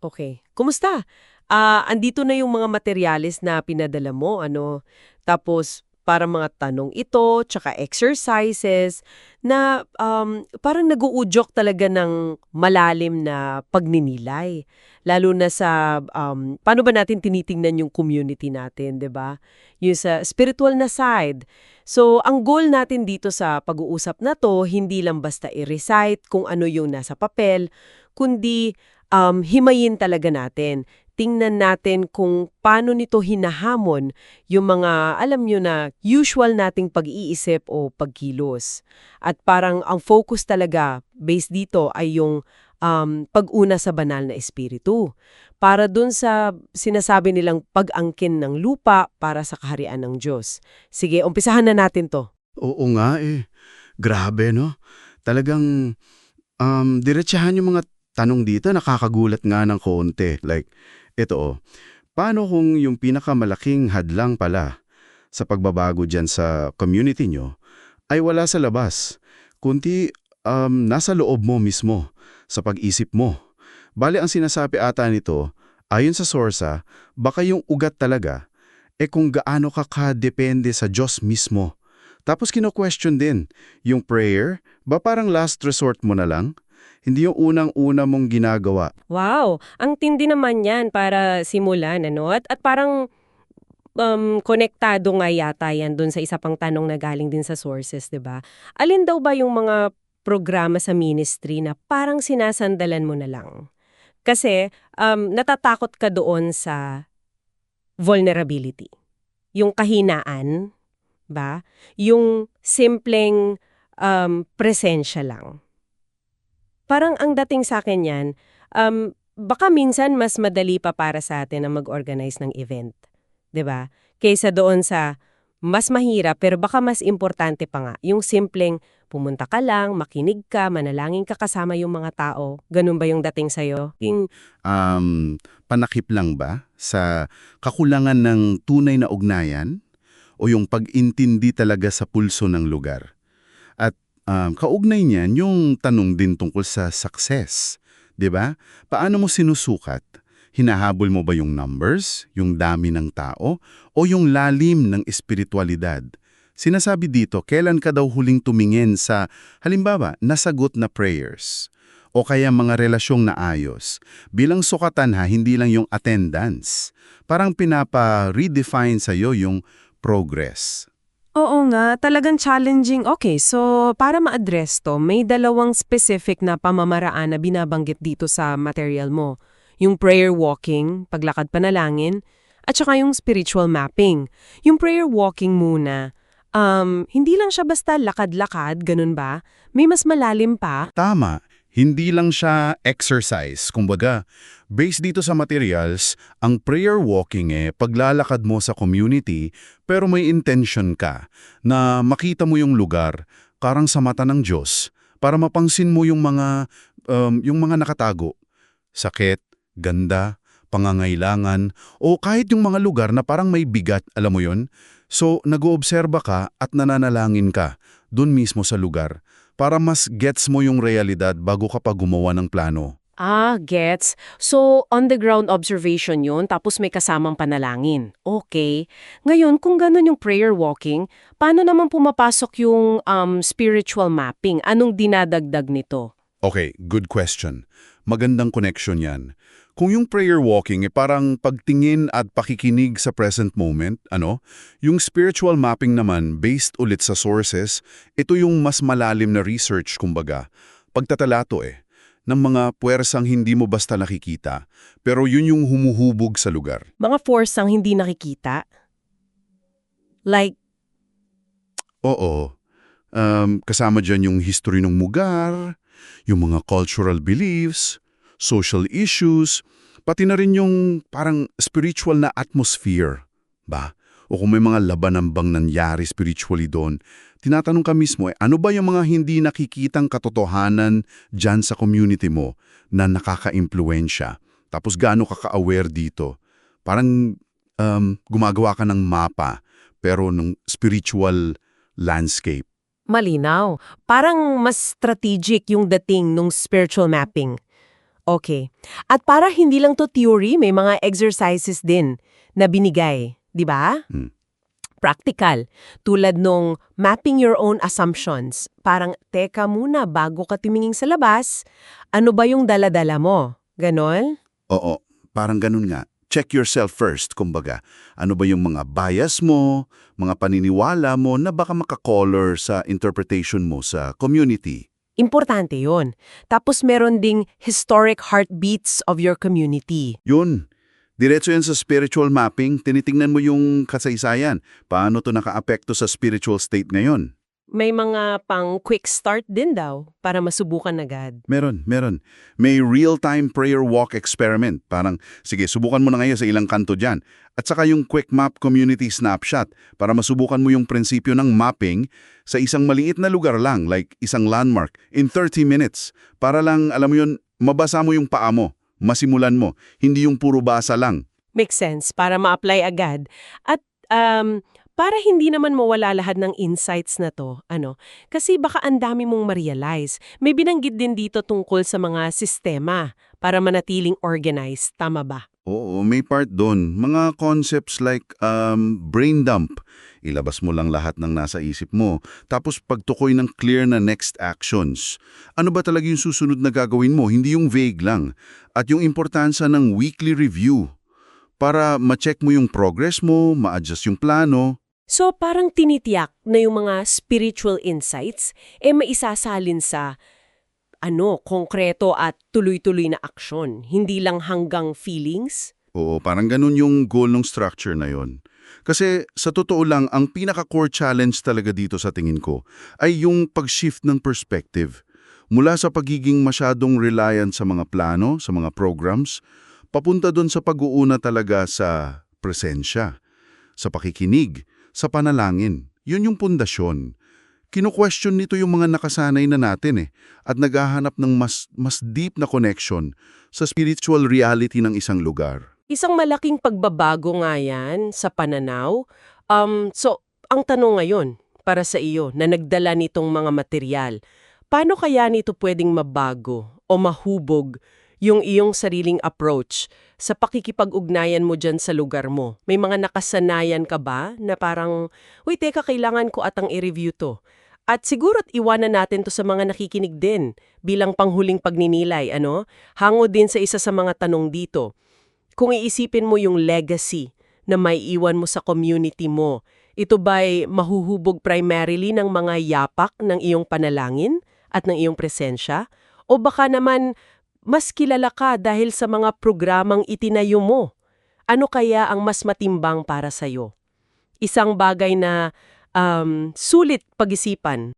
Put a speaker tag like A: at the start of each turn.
A: Okay. Kumusta? Ah, andito na yung mga materyales na pinadala mo, ano? Tapos, para mga tanong ito, tsaka exercises, na um, parang naguudyok talaga ng malalim na pagninilay. Lalo na sa, um, paano ba natin tinitingnan yung community natin, 'di ba? Yung sa spiritual na side. So, ang goal natin dito sa pag-uusap na to, hindi lang basta i-recite kung ano yung nasa papel, kundi um, himayin talaga natin. Tingnan natin kung paano nito hinahamon yung mga, alam nyo na, usual nating pag-iisip o pagkilos. At parang ang focus talaga, based dito, ay yung um, pag-una sa banal na espiritu. Para dun sa sinasabi nilang pag-angkin ng lupa para sa kaharian ng Diyos. Sige, umpisahan na natin to.
B: Oo nga eh. Grabe, no? Talagang um, diretsahan yung mga tanong dito, nakakagulat nga ng konti. Like, ito oh, paano kung yung pinakamalaking hadlang pala sa pagbabago dyan sa community nyo ay wala sa labas, kundi um, nasa loob mo mismo, sa pag-isip mo. Bali ang sinasabi ata nito, ayon sa sorsa, baka yung ugat talaga, eh kung gaano ka kadepende sa Diyos mismo. Tapos kino-question din, yung prayer, ba parang last resort mo na lang? Hindi yung unang-una mong ginagawa.
A: Wow! Ang tindi naman yan para simulan, ano? At, at parang um, konektado nga yata yan dun sa isa pang tanong na galing din sa sources, 'di ba? Alin daw ba yung mga programa sa ministry na parang sinasandalan mo na lang? Kasi um, natatakot ka doon sa vulnerability. Yung kahinaan, ba? Yung simpleng um, presensya lang. Parang ang dating sa akin yan, um, baka minsan mas madali pa para sa atin na mag-organize ng event. ba? Kaysa doon sa mas mahirap pero baka mas importante pa nga yung simpleng pumunta ka lang, makinig ka, manalangin ka kasama yung mga tao. Ganun ba yung dating sa'yo? Yung,
B: Um, panakip lang ba sa kakulangan ng tunay na ugnayan o yung pag-intindi talaga sa pulso ng lugar? Um, kaugnay niyan yung tanong din tungkol sa success. 'di ba? Paano mo sinusukat? Hinahabol mo ba yung numbers, yung dami ng tao, o yung lalim ng espiritualidad? Sinasabi dito, kailan ka daw huling tumingin sa, halimbawa, nasagot na prayers? O kaya mga relasyong naayos? Bilang sukatan ha, hindi lang yung attendance. Parang pinapa-redefine sa'yo yung progress.
A: Oo nga, talagang challenging. Okay, so para ma-address to, may dalawang specific na pamamaraan na binabanggit dito sa material mo. Yung prayer walking, paglakad panalangin, at saka yung spiritual mapping. Yung prayer walking muna, um, hindi lang siya basta lakad-lakad, ganun ba? May mas malalim pa.
B: Tama. Hindi lang siya exercise. Kumbaga, based dito sa materials, ang prayer walking eh, paglalakad mo sa community, pero may intention ka na makita mo yung lugar, karang sa mata ng Diyos, para mapangsin mo yung mga, um, yung mga nakatago. Sakit, ganda, pangangailangan, o kahit yung mga lugar na parang may bigat, alam mo yon So, nag-oobserba ka at nananalangin ka, dun mismo sa lugar para mas gets mo yung realidad bago ka pa gumawa ng plano.
A: Ah, gets. So, on-the-ground observation yun, tapos may kasamang panalangin. Okay. Ngayon, kung ganun yung prayer walking, paano naman pumapasok yung um, spiritual mapping? Anong dinadagdag nito?
B: Okay, good question. Magandang connection yan. Kung yung prayer walking eh parang pagtingin at pakikinig sa present moment, ano, yung spiritual mapping naman based ulit sa sources, ito yung mas malalim na research kumbaga. Pagtatalato eh, ng mga puwersang hindi mo basta nakikita, pero yun yung humuhubog sa lugar.
A: Mga force ang hindi nakikita? Like,
B: Oo. Um, kasama dyan yung history ng lugar, yung mga cultural beliefs, social issues, pati na rin yung parang spiritual na atmosphere, ba? O kung may mga labanan bang nangyari spiritually doon, tinatanong ka mismo, eh, ano ba yung mga hindi nakikitang katotohanan dyan sa community mo na nakaka-impluensya? Tapos gaano ka ka-aware dito? Parang um, gumagawa ka ng mapa, pero ng spiritual landscape.
A: malinaw. Parang mas strategic yung dating nung spiritual mapping. Okay. At para hindi lang to theory, may mga exercises din na binigay, di ba?
C: Hmm.
A: Practical. Tulad nung mapping your own assumptions. Parang, teka muna, bago ka tumingin sa labas, ano ba yung daladala mo? Ganon?
B: Oo, parang ganun nga. Check yourself first, kumbaga. Ano ba yung mga bias mo, mga paniniwala mo na baka makakolor sa interpretation mo sa community?
A: Importante yon. Tapos meron ding historic heartbeats of your community.
B: Yun. Diretso yan sa spiritual mapping, tinitingnan mo yung kasaysayan. Paano to nakaapekto sa spiritual state ngayon?
A: May mga pang quick start din daw para masubukan agad.
B: Meron, meron. May real-time prayer walk experiment. Parang, sige, subukan mo na ngayon sa ilang kanto dyan. At saka yung quick map community snapshot para masubukan mo yung prinsipyo ng mapping sa isang maliit na lugar lang, like isang landmark, in 30 minutes. Para lang, alam mo yun, mabasa mo yung paa mo, masimulan mo, hindi yung puro basa lang.
A: Makes sense para ma-apply agad. At um, para hindi naman mawala lahat ng insights na to, ano, kasi baka ang dami mong ma-realize. May binanggit din dito tungkol sa mga sistema para manatiling organized, tama ba?
B: Oo, may part doon. Mga concepts like um, brain dump. Ilabas mo lang lahat ng nasa isip mo. Tapos pagtukoy ng clear na next actions. Ano ba talaga yung susunod na gagawin mo? Hindi yung vague lang. At yung importansya ng weekly review. Para ma-check mo yung progress mo, ma-adjust yung plano.
A: So parang tinitiyak na yung mga spiritual insights eh maisasalin sa ano, konkreto at tuloy-tuloy na aksyon, hindi lang hanggang feelings?
B: Oo, parang ganun yung goal ng structure na yon. Kasi sa totoo lang, ang pinaka-core challenge talaga dito sa tingin ko ay yung pag-shift ng perspective. Mula sa pagiging masyadong reliant sa mga plano, sa mga programs, papunta doon sa pag-uuna talaga sa presensya, sa pakikinig, sa panalangin. Yun yung pundasyon. Kino-question nito yung mga nakasanay na natin eh, at naghahanap ng mas, mas deep na connection sa spiritual reality ng isang lugar.
A: Isang malaking pagbabago nga yan sa pananaw. Um, so, ang tanong ngayon para sa iyo na nagdala nitong mga material, paano kaya nito pwedeng mabago o mahubog yung iyong sariling approach sa pakikipag-ugnayan mo dyan sa lugar mo? May mga nakasanayan ka ba na parang, uy, teka, kailangan ko atang i-review to. At siguro't iwanan natin to sa mga nakikinig din bilang panghuling pagninilay, ano? Hango din sa isa sa mga tanong dito. Kung iisipin mo yung legacy na may iwan mo sa community mo, ito ba'y mahuhubog primarily ng mga yapak ng iyong panalangin at ng iyong presensya? O baka naman mas kilala ka dahil sa mga programang itinayo mo? Ano kaya ang mas matimbang para sa'yo? Isang bagay na um, sulit pag-isipan.